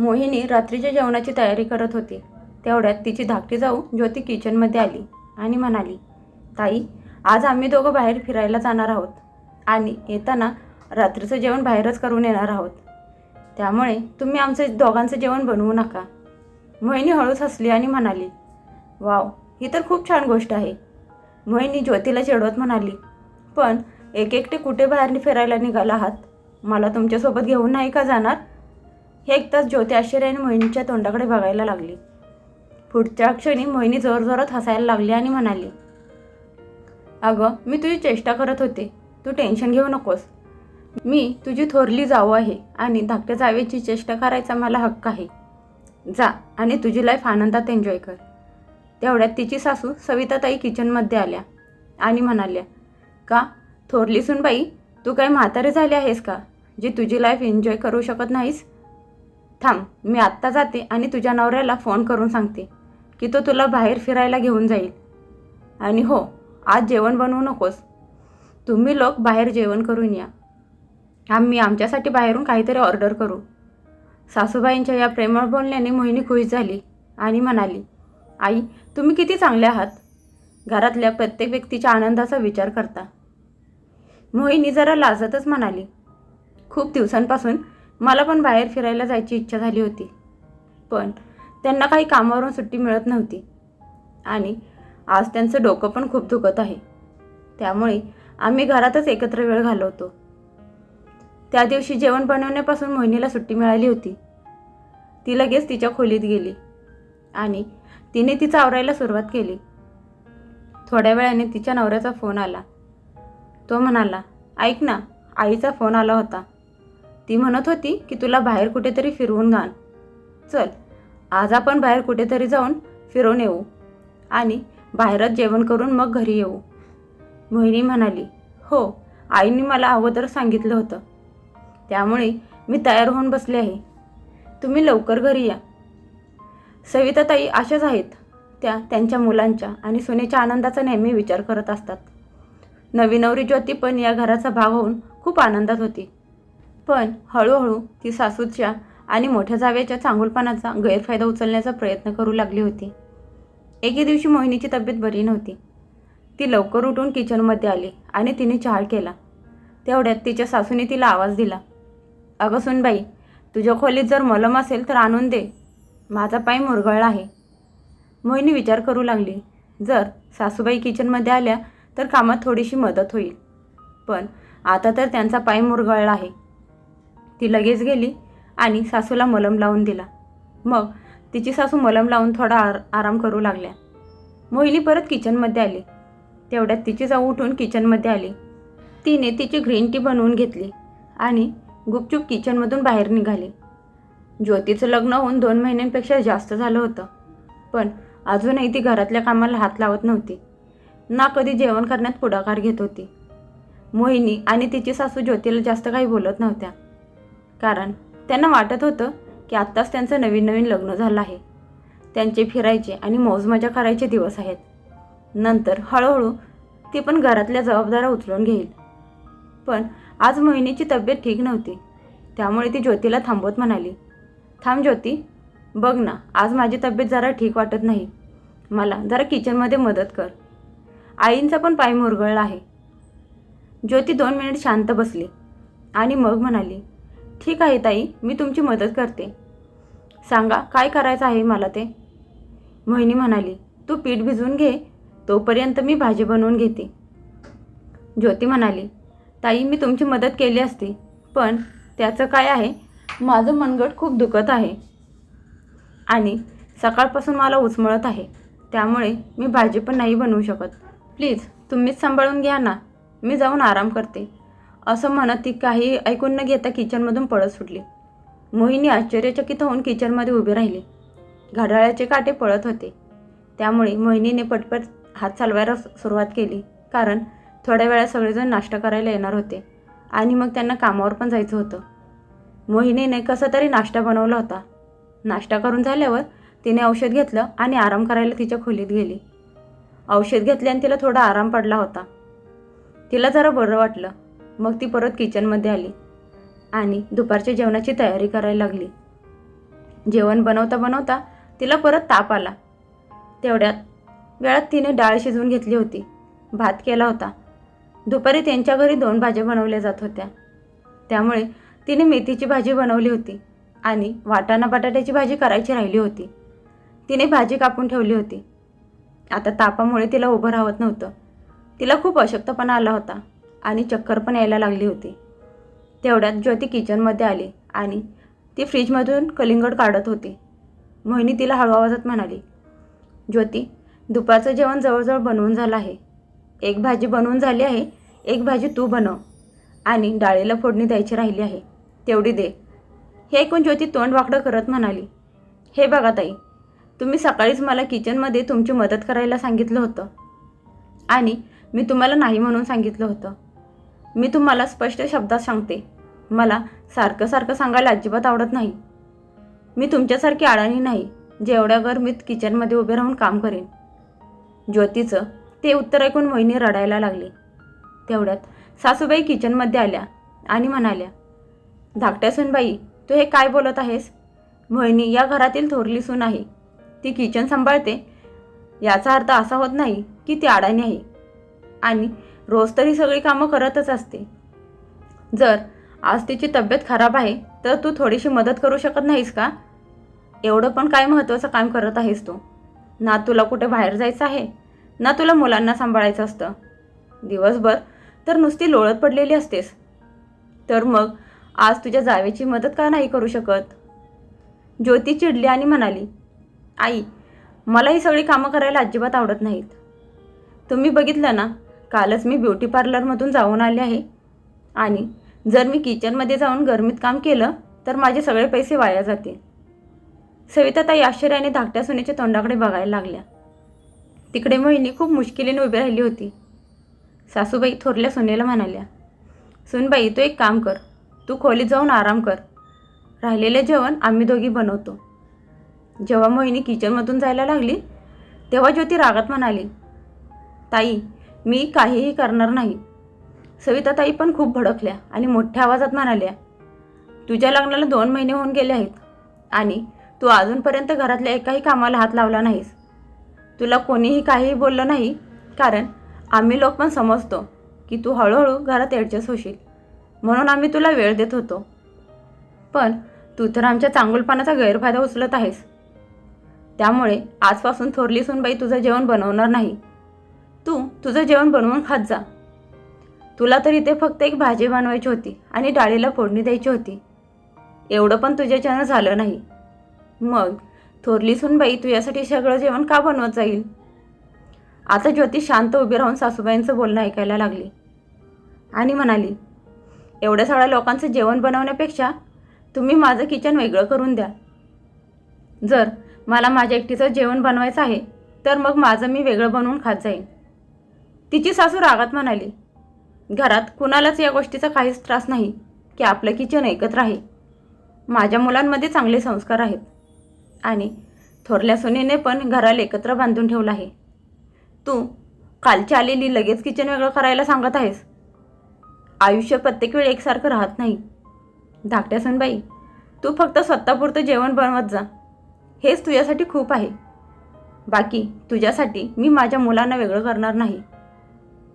मोहिनी रात्रीच्या जेवणाची तयारी करत होती. तेवढ्यात तिची धाकटी जाऊ ज्योती किचनमध्ये आली आणि म्हणाली ताई आज आम्ही दोघं बाहेर फिरायला जाणार आहोत आणि येताना रात्रीचं जेवण बाहेरच करून येणार आहोत. त्यामुळे तुम्ही आमचं दोघांचं जेवण बनवू नका. मोहिनी हळूच हसली आणि म्हणाली वाव ही तर खूप छान गोष्ट आहे. मोहिनी ज्योतीला चिडवत म्हणाली पण एक एकटे कुठे बाहेर फिरायला निघाला आहात? मला तुमच्यासोबत घेऊन नाही का जाणार? हे ऐकताच ज्योती आश्चर्याने मोहिनीच्या तोंडाकडे बघायला लागली. पुढच्या क्षणी मोहिनी जोरजोरात हसायला लागली आणि म्हणाली अगं मी तुझी चेष्टा करत होते. तू टेन्शन घेऊ नकोस. मी तुझी थोरली जाऊ आहे आणि धाकट्या जावेची चेष्टा करायचा मला हक्क आहे. जा आणि तुझी लाईफ आनंदात एन्जॉय कर. तेवढ्यात तिची सासू सविताताई किचनमध्ये आल्या आणि म्हणाल्या का थोरली सुनबाई तू काय म्हातारी झाली आहेस का जी तुझी लाईफ एन्जॉय करू शकत नाहीस? थांब मी आत्ता जाते आणि तुझ्या नवऱ्याला फोन करून सांगते की तो तुला बाहेर फिरायला घेऊन जाईल. आणि हो आज जेवण बनवू नकोस. तुम्ही लोक बाहेर जेवण करून या. आम्ही आमच्यासाठी बाहेरून काहीतरी ऑर्डर करू. सासूबाईंच्या या प्रेमळ बोलण्याने मोहिनी खुश झाली आणि म्हणाली आई तुम्ही किती चांगले आहात. घरातल्या प्रत्येक व्यक्तीच्या आनंदाचा विचार करता. मोहिनी जरा लाजतच म्हणाली खूप दिवसांपासून मला पण बाहेर फिरायला जायची इच्छा झाली होती. पण त्यांना काही कामावरून सुट्टी मिळत नव्हती. आणि आज त्यांचं डोकं पण खूप दुखत आहे. त्यामुळे आम्ही घरातच एकत्र वेळ घालवतो. त्या दिवशी जेवण बनवण्यापासून मोहिनीला सुट्टी मिळाली होती. ती लगेच तिच्या खोलीत गेली. आणि तिने ती आवरायला सुरुवात केली. थोड्या वेळाने तिच्या नवऱ्याचा फोन आला. तो म्हणाला ऐक ना आईचा फोन आला होता. ती म्हणत होती की तुला बाहेर कुठेतरी फिरवून घाल. चल आज आपण बाहेर कुठेतरी जाऊन फिरवून येऊ आणि बाहेरच जेवण करून मग घरी येऊ. मोहिनी म्हणाली हो आईने मला अगोदर सांगितलं होतं. त्यामुळे मी तयार होऊन बसले आहे. तुम्ही लवकर घरी या. सविताताई अशाच आहेत. त्या त्यांच्या मुलांच्या आणि सुनेच्या आनंदाचा नेहमी विचार करत असतात. नवी नवरी ज्योती पण या घराचा भाग होऊन खूप आनंदात होती. पण हळूहळू ती सासूच्या आणि मोठ्या जावेच्या चांगुलपणाचा गैरफायदा उचलण्याचा प्रयत्न करू लागली होती. एके दिवशी मोहिनीची तब्येत बरी नव्हती. ती लवकर उठून किचनमध्ये आली आणि तिने चहा केला. तेवढ्यात तिच्या सासूने तिला आवाज दिला. अगं सुनबाई तुझ्या खोलीत जर मलम असेल तर आणून दे. माझा पाय मुरगळला आहे. मोहिनी विचार करू लागली. जर सासूबाई किचनमध्ये आल्या तर कामात थोडीशी मदत होईल. पण आता तर त्यांचा पाय मुरगळला आहे. ती लगेच गेली आणि सासूला मलम लावून दिला. मग तिची सासू मलम लावून थोडा आर आराम करू लागल्या. मोहिली परत किचनमध्ये आली. तेवढ्यात तिची जाऊ उठून किचनमध्ये आली. तिने तिची ग्रीन टी बनवून घेतली आणि गुपचूप किचनमधून बाहेर निघाली. ज्योतीचं लग्न होऊन दोन महिन्यांपेक्षा जास्त झालं होतं. पण अजूनही ती घरातल्या कामाला हात लावत नव्हती. ना कधी जेवण करण्यात पुढाकार घेत होती. मोहिनी आणि तिची सासू ज्योतीला जास्त काही बोलत नव्हत्या. कारण त्यांना वाटत होतं की आत्ताच त्यांचं नवीन नवीन लग्न झालं आहे. त्यांचे फिरायचे आणि मौजमजा करायचे दिवस आहेत. नंतर हळूहळू ती पण घरातल्या जबाबदाऱ्या उचलून घेईल. पण आज मोहिनीची तब्येत ठीक नव्हती. त्यामुळे ती ज्योतीला थांबवत म्हणाली थांब ज्योती बघ ना आज माझी तब्येत जरा ठीक वाटत नाही. मला जरा किचनमध्ये मदत कर. आईंचा पण पाय मुरगळला आहे. ज्योती दोन मिनिट शांत बसली आणि मग म्हणाली ठीक आहे ताई मी तुमची मदत करते. सांगा काय करायचं आहे मला ते? मोहिनी म्हणाली तू पीठ भिजवून घे तोपर्यंत मी भाजी बनवून घेते. ज्योती म्हणाली ताई मी तुमची मदत केली असती पण त्याचं काय आहे? माझं मनगट खूप दुखत आहे आणि सकाळपासून मला उचमळत आहे. त्यामुळे मी भाजी पण नाही बनवू शकत. प्लीज तुम्हीच सांभाळून घ्या ना. मी जाऊन आराम करते. असं म्हणत ती काही ऐकून न घेता किचनमधून पळत सुटली. मोहिनी आश्चर्यचकित होऊन किचनमध्ये उभी राहिली. घड्याळाचे काटे पळत होते. त्यामुळे मोहिनीने पटपट हात चालवायला सुरुवात केली कारण थोड्या वेळात सगळेजण नाश्ता करायला येणार होते आणि मग त्यांना कामावर पण जायचं होतं. मोहिनीने कसा तरी नाश्ता बनवला होता. नाश्ता करून झाल्यावर तिने औषध घेतलं आणि आराम करायला तिच्या खोलीत गेली. औषध घेतल्याने तिला थोडा आराम पडला होता. तिला जरा बरं वाटलं. मग ती परत किचनमध्ये आली आणि दुपारच्या जेवणाची तयारी करायला लागली. जेवण बनवता बनवता तिला परत ताप आला. तेवढ्यात वेळात तिने डाळ शिजवून घेतली होती. भात केला होता. दुपारी त्यांच्या घरी दोन भाज्या बनवल्या जात होत्या. त्यामुळे तिने मेथीची भाजी बनवली होती आणि वाटाणा बटाट्याची भाजी करायची राहिली होती. तिने भाजी कापून ठेवली होती. आता तापामुळे तिला उभं राहत नव्हतं. तिला खूप अशक्तपणा आला होता. आणि चक्कर पण यायला लागली होती. तेवढ्यात ज्योती किचनमध्ये आली आणि ती फ्रीजमधून कलिंगड काढत होती. मोहिनी तिला हळू आवाजात म्हणाली ज्योती दुपारचं जेवण जवळजवळ बनवून झालं आहे. एक भाजी बनवून झाली आहे एक भाजी तू बनव. आणि डाळीला फोडणी द्यायची राहिली आहे तेवढी दे. हे ऐकून ज्योती तोंड वाकडं करत म्हणाली हे बघा ताई तुम्ही सकाळीच मला किचनमध्ये तुमची मदत करायला सांगितलं होतं. आणि मी तुम्हाला नाही म्हणून सांगितलं होतं. मी तुम्हाला स्पष्ट शब्दात सांगते. मला सारखं सारखं सांगायला अजिबात आवडत नाही. मी तुमच्यासारखी अडाणी नाही जेवढ्या घर मी किचनमध्ये उभे राहून काम करेन. ज्योतीचं ते उत्तर ऐकून मोहिनी रडायला लागली. तेवढ्यात सासूबाई किचनमध्ये आल्या आणि म्हणाल्या धाकट्या सूनबाई तू हे काय बोलत आहेस? मोहिनी या घरातील थोरली सून आहे. ती किचन सांभाळते. याचा अर्थ असा होत नाही की ती अडाणी आहे. आणि रोज तरी सगळी कामं करतच असते. जर आज तिची तब्येत खराब आहे तर तू थोडीशी मदत करू शकत नाहीस का? एवढं पण काय महत्त्वाचं काम करत आहेस तू. ना तुला कुठे बाहेर जायचं आहे ना तुला मुलांना सांभाळायचं असतं. दिवसभर तर नुसती लोळत पडलेली असतेस. तर मग आज तुझ्या जावेची मदत का नाही करू शकत? ज्योती चिडली आणि म्हणाली आई मला ही सगळी कामं करायला अजिबात आवडत नाहीत. तुम्ही बघितलं ना कालच मी ब्युटी पार्लरमधून जाऊन आले आहे. आणि जर मी किचनमध्ये जाऊन गरमीत काम केलं तर माझे सगळे पैसे वाया जातील. सविताताई आश्चर्याने धाकट्या सुनेच्या तोंडाकडे बघायला लागल्या. तिकडे मोहिनी खूप मुश्किलीने उभी राहिली होती. सासूबाई थोरल्या सुनेला म्हणाल्या सुनबाई तू एक काम कर. तू खोलीत जाऊन आराम कर. राहिलेले जेवण आम्ही दोघी बनवतो. जेव्हा मोहिनी किचनमधून जायला लागली तेव्हा ज्योती रागात म्हणाली ताई मी काहीही करणार नाही. सविताताई पण खूप भडकल्या आणि मोठ्या आवाजात म्हणाल्या तुझ्या लग्नाला दोन महिने होऊन गेले आहेत आणि तू अजूनपर्यंत घरातल्या एकाही कामाला हात लावला नाहीस. तुला कोणीही काहीही बोललं नाही कारण आम्ही लोक पण समजतो की तू हळूहळू घरात ॲडजस्ट होशील. म्हणून आम्ही तुला वेळ देत होतो. पण तू तर आमच्या चांगुलपणाचा गैरफायदा उचलत आहेस. त्यामुळे आजपासून थोरली सुनबाई तुझं जेवण बनवणार नाही. तू तुझं जेवण बनवून खात जा. तुला तर इथे फक्त एक भाजी बनवायची होती आणि डाळीला फोडणी द्यायची होती. एवढं पण तुझ्याच्यानं झालं नाही. मग थोरली सुनबाई तुझ्यासाठी सगळं जेवण का बनवत जाईल? आता ज्योती शांत उभी राहून सासूबाईंचं बोलणं ऐकायला लागली. आणि म्हणाली एवढ्या सगळ्या लोकांचं जेवण बनवण्यापेक्षा तुम्ही माझं किचन वेगळं करून द्या. जर मला माझ्या एकटीचं जेवण बनवायचं आहे तर मग माझं मी वेगळं बनवून खात जाईन. तिची सासू रागात म्हणाली घरात कुणालाच या गोष्टीचा काहीच त्रास नाही की आपलं किचन एकत्र आहे माझ्या मुलांमध्ये चांगले संस्कार आहेत आणि थोरल्या सुनेने पण घराला एकत्र बांधून ठेवलं आहे. तू कालची आलेली लगेच किचन वेगळं करायला सांगत आहेस. आयुष्य प्रत्येक वेळी एकसारखं राहत नाही. धाकट्या सुनबाई तू फक्त स्वतःपुरतं जेवण बनवत जा. हेच तुझ्यासाठी खूप आहे. बाकी तुझ्यासाठी मी माझ्या मुलांना वेगळं करणार नाही.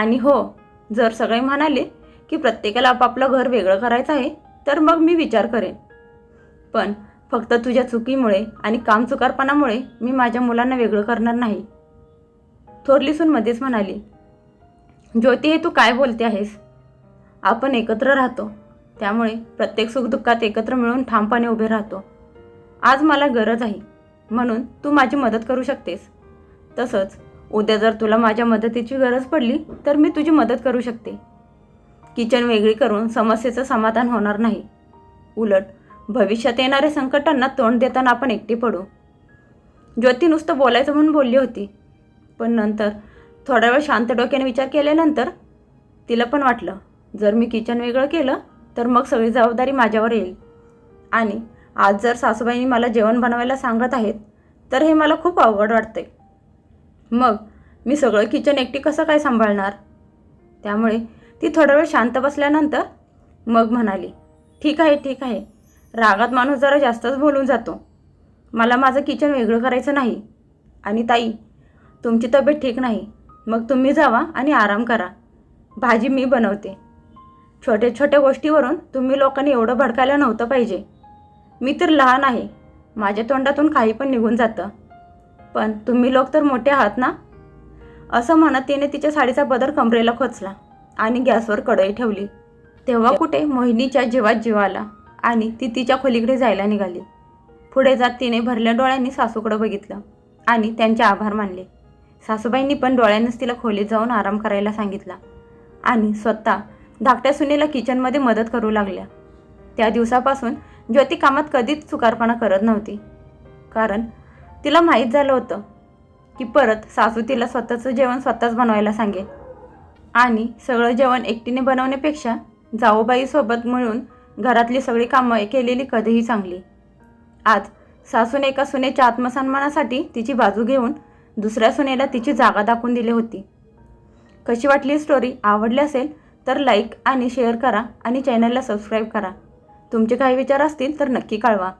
आणि हो जर सगळे म्हणाले की प्रत्येकाला आपापलं घर वेगळं करायचं आहे तर मग मी विचार करेन. पण फक्त तुझ्या चुकीमुळे आणि कामचुकारपणामुळे मी माझ्या मुलांना वेगळं करणार नाही. थोरलीसून मध्येच म्हणाली ज्योती हे तू काय बोलते आहेस? आपण एकत्र राहतो. त्यामुळे प्रत्येक सुखदुःखात एकत्र मिळून ठामपणे उभे राहतो. आज मला गरज आहे. म्हणून तू माझी मदत करू शकतेस. तसंच उद्या जर तुला माझ्या मदतीची गरज पडली तर मी तुझी मदत करू शकते. किचन वेगळी करून समस्येचं समाधान होणार नाही. उलट भविष्यात येणाऱ्या संकटांना तोंड देताना आपण एकटी पडू. ज्योती नुसतं बोलायचं म्हणून बोलली होती पण नंतर थोडा वेळ शांत डोक्याने विचार केल्यानंतर तिला पण वाटलं जर मी किचन वेगळं केलं तर मग सगळी जबाबदारी माझ्यावर येईल. आणि आज जर सासूबाईंनी मला जेवण बनवायला सांगत आहेत तर हे मला खूप अवघड वाटते मग मी सगळं किचन एकटी कसं काय सांभाळणार? त्यामुळे ती थोडा वेळ शांत बसल्यानंतर मग म्हणाली ठीक आहे ठीक आहे. रागात माणूस जरा जास्तच बोलून जातो. मला माझं किचन वेगळं करायचं नाही. आणि ताई तुमची तब्येत ठीक नाही. मग तुम्ही जावा आणि आराम करा. भाजी मी बनवते. छोट्या छोट्या गोष्टीवरून तुम्ही लोकांनी एवढं भडकायला नव्हतं पाहिजे. मी तर लहान आहे. माझ्या तोंडातून काही पण निघून जातं. पण तुम्ही लोक तर मोठे आहात ना? असं म्हणत तिने तिच्या साडीचा बदर कमरेला खोचला आणि गॅसवर कढई ठेवली. तेव्हा कुठे? मोहिनीच्या जीवात जीव आला आणि ती तिच्या खोलीकडे जायला निघाली. पुढे जात तिने भरल्या डोळ्यांनी सासूकडे बघितलं आणि त्यांचे आभार मानले. सासूबाईंनी पण डोळ्यांनीच तिला खोलीत जाऊन आराम करायला सांगितला आणि स्वतः धाकट्या सुनेला किचनमध्ये मदत करू लागल्या. त्या दिवसापासून ज्योती कामात कधीच चुकारपणा करत नव्हती. कारण तिला माहीत झालं होतं की परत सासू तिला स्वतःचं जेवण स्वतःच बनवायला सांगेल. आणि सगळं जेवण एकटीने बनवण्यापेक्षा जाऊबाईसोबत मिळून घरातली सगळी कामं केलेली कधीही चांगली. आज सासूने एका सुनेच्या आत्मसन्मानासाठी तिची बाजू घेऊन दुसऱ्या सुनेला तिची जागा दाखवून दिली होती. कशी वाटली स्टोरी आवडली असेल तर लाईक आणि शेअर करा आणि चॅनलला सबस्क्राईब करा. तुमचे काही विचार असतील तर नक्की कळवा.